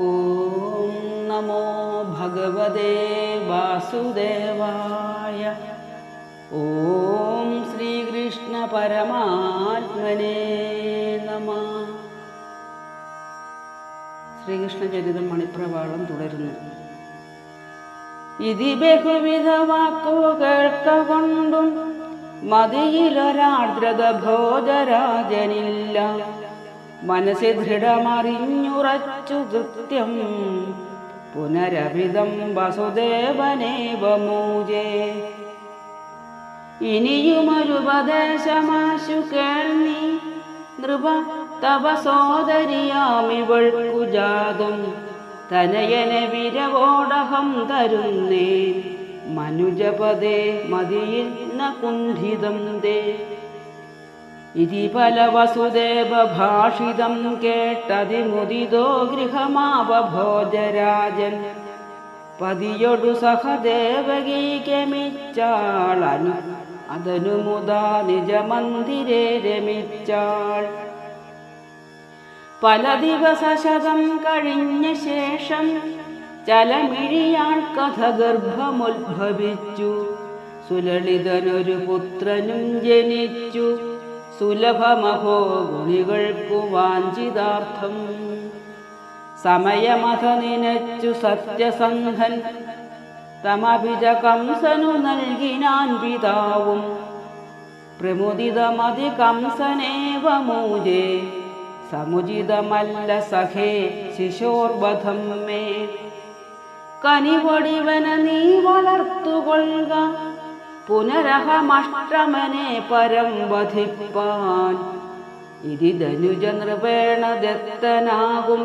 ഓം നമോ ഭഗവദേ വാസുദേവായ. ഓം ശ്രീകൃഷ്ണ പരമാത്മനേ നമ. ശ്രീകൃഷ്ണചരിതം മണിപ്രവാളം തുടരുന്നു. ഇതി ബഹുവിധ വാക്കുകേൾക്ക കൊണ്ടും മതിയിലൊരാർദ്രത ഭോജരാജനില്ല. മനസ്സി ദൃഢമറിഞ്ഞുറച്ചു കൃത്യം. പുനരഭിതം വസുദേവനേവമൂജേ ഇനിയുമൊരുപദേശമാശു കേൾനി. നൃപ തവ സോദരിയാമിവൾക്കു ജാതം. തനയനെ വിരവോടഹം തരുന്നേ. മനുജപദേ മതിയിൽ കുണ്ഠിതം ദേ. ഇതി പല വസുദേവ ഭാഷിതം കേട്ടതിമുദിതോ ഗൃഹമാവഭോജരാജൻ പതിയൊടു സഹദേവകീകമിച്ചാളനു അതനു മുതാ നിജമന്ദിരേ രമിച്ചാൾ. പല ദിവസശതം കഴിഞ്ഞ ശേഷം ചലമിഴിയാൾ കഥ ഗർഭമുദ്ഭവിച്ചു സുലളിതനൊരു പുത്രനും ജനിച്ചു. സുലഭമഹോ ഗുണികൾക്കു വാഞ്ചിതാർത്ഥം. സമയമഥ നിനച്ചു സത്യസന്ധൻ തമഭിജ കംസനു നൽകിനാൻ പിതാവും. പ്രമുദിതമതി കംസനേവ മൂജേ സമുചിതമല്ല സഖേ ശിശോർവധം മേ കനിവൊടിവന നീ വളർത്തുകൊള്ളുക പുനരഹമഷ്ടമനെ പരം വധിപ്പാൻ. ഇതി ധനുജ നൃപേണ ദത്തനാകും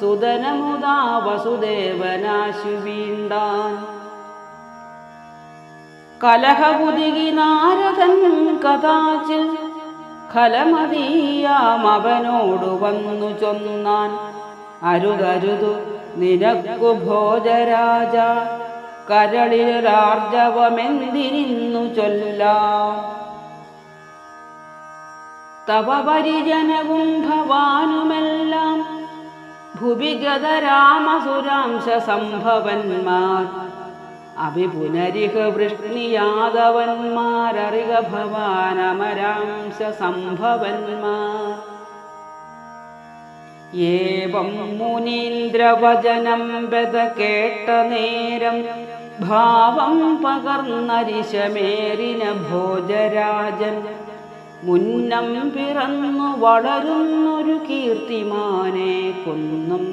സുതനമുദാ വസുദേവനാശു വീണ്ടാൻ കലഹകുതികി നാരദൻ കഥാചിൽ ഖലമതീയാം അവനോടു വന്നു ചൊന്നാൻ. അരുതരുതു നിനക്കു ഭോജരാജ. കരളിലാർജവമെന്തിരിന്നു ചൊല്ലാം. തവ ഭവാനുമെല്ലാം ഭുവിഗതരാമസുരാംശ സംഭവന്മാർ അഭിപുനരിഹ വൃഷ്ണിയാദവന്മാരറിക ഭവാനമരാംശ സംഭവന്മാർ ഏവം മുനീന്ദ്രവചനം ബത കേട്ട നേരം ഭാവം പകർന്നരിശമേറിന ഭോജരാജൻ. മുന്നം പിറന്നു വളരുന്നൊരു കീർത്തിമാനെ കൊന്നും